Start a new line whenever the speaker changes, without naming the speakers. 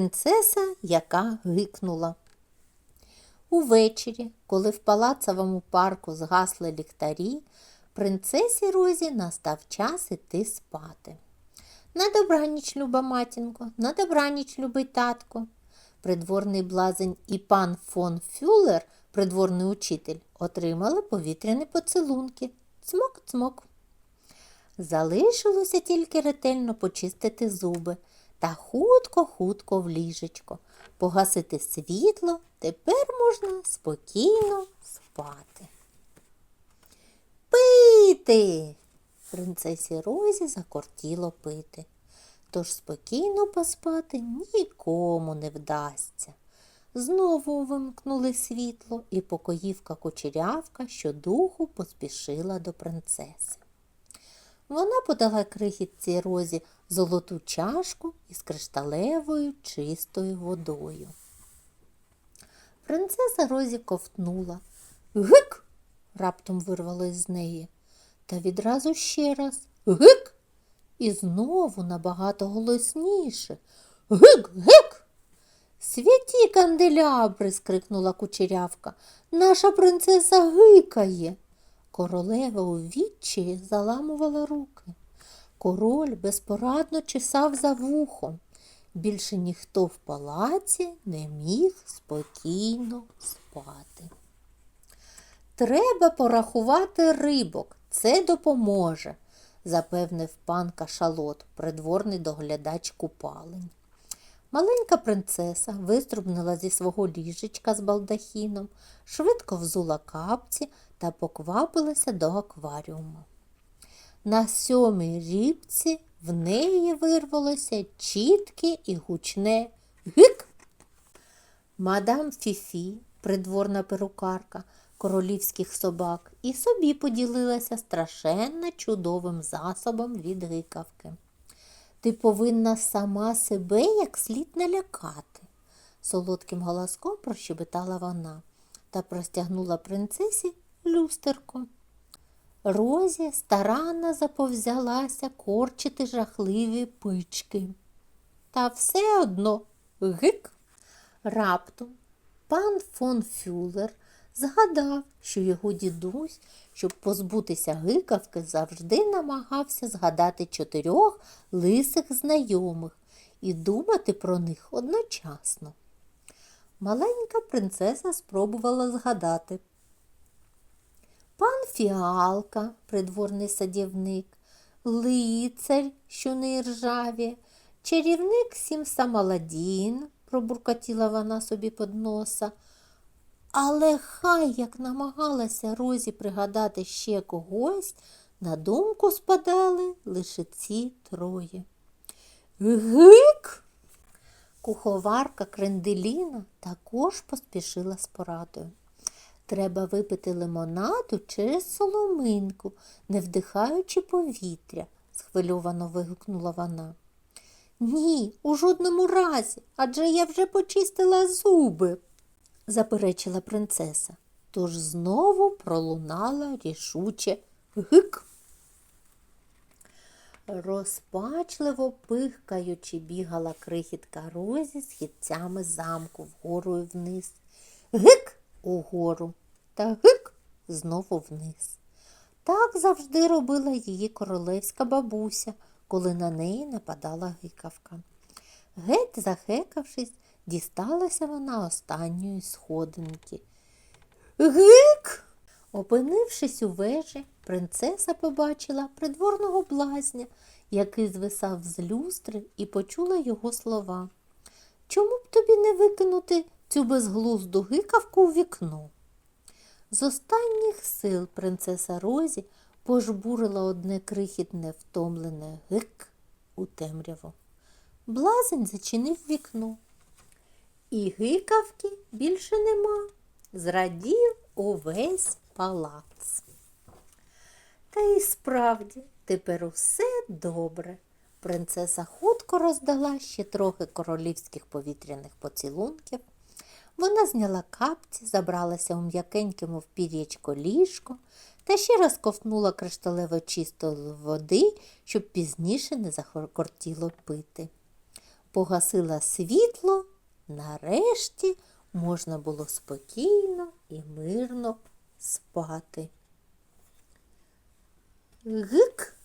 Принцеса, яка гикнула. Увечері, коли в палацовому парку згасли ліхтарі, принцесі Розі настав час іти спати. На добраніч, люба матінко, на добраніч, любий татко. Придворний блазень і пан фон Фюлер, придворний учитель, отримали повітряні поцілунки. Цмок-цмок. Залишилося тільки ретельно почистити зуби та хутко-хутко в ліжечко, погасити світло, тепер можна спокійно спати. Пити. Принцесі Розі закортіло пити. Тож спокійно поспати нікому не вдасться. Знову вимкнули світло, і покоївка кучерявка щодуху поспішила до принцеси. Вона подала крихітці розі золоту чашку із кришталевою чистою водою. Принцеса Розі ковтнула. Гик. раптом вирвалось з неї. Та відразу ще раз гик. І знову набагато голосніше. Гик, гик. Святі канделябри. скрикнула кучерявка. Наша принцеса гикає. Королева у відчаї заламувала руки. Король безпорадно чесав за вухом. Більше ніхто в палаці не міг спокійно спати. Треба порахувати рибок, це допоможе, запевнив пан кашалот, придворний доглядач купалень. Маленька принцеса виструбнула зі свого ліжечка з балдахіном, швидко взула капці та поквапилася до акваріуму. На сьомій рібці в неї вирвалося чітке і гучне гик. Мадам Фіфі, придворна перукарка королівських собак, і собі поділилася страшенно чудовим засобом від гикавки. Ти повинна сама себе як слід налякати, солодким голоском прощебетала вона та простягнула принцесі люстерко. Розі старанно заповзялася корчити жахливі пички. Та все одно гик. Раптом пан фон Фюлер згадав, що його дідусь, щоб позбутися гикавки, завжди намагався згадати чотирьох лисих знайомих і думати про них одночасно. Маленька принцеса спробувала згадати. Пан Фіалка, придворний садівник, лицар, що не ржаві, чарівник Сімсамаладін, пробуркотіла вона собі під носа. Але хай як намагалася Розі пригадати ще когось, на думку спадали лише ці троє. Гик! Куховарка Кренделіна також поспішила з порадою. Треба випити лимонаду через соломинку, не вдихаючи повітря, схвильовано вигукнула вона. Ні, у жодному разі, адже я вже почистила зуби, заперечила принцеса. Тож знову пролунала рішуче гик. Розпачливо пихкаючи, бігала крихітка розі східцями замку вгору і вниз. Гик угору та гик знову вниз. Так завжди робила її королевська бабуся, коли на неї нападала гикавка. Геть захекавшись, дісталася вона останньої сходинки. Гик! Опинившись у вежі, принцеса побачила придворного блазня, який звисав з люстри і почула його слова. Чому б тобі не викинути цю безглузду гикавку у вікно? З останніх сил принцеса Розі пожбурила одне крихітне втомлене гик у темряву. Блазень зачинив вікно. І гикавки більше нема. Зрадів увесь палац. Та й справді тепер усе добре. Принцеса хутко роздала ще трохи королівських повітряних поцілунків. Вона зняла капці, забралася у м'якеньке, мов пір'ячко ліжко та ще раз ковтнула кришталево чистої води, щоб пізніше не захортіло пити. погасила світло, нарешті можна було спокійно і мирно спати. Гик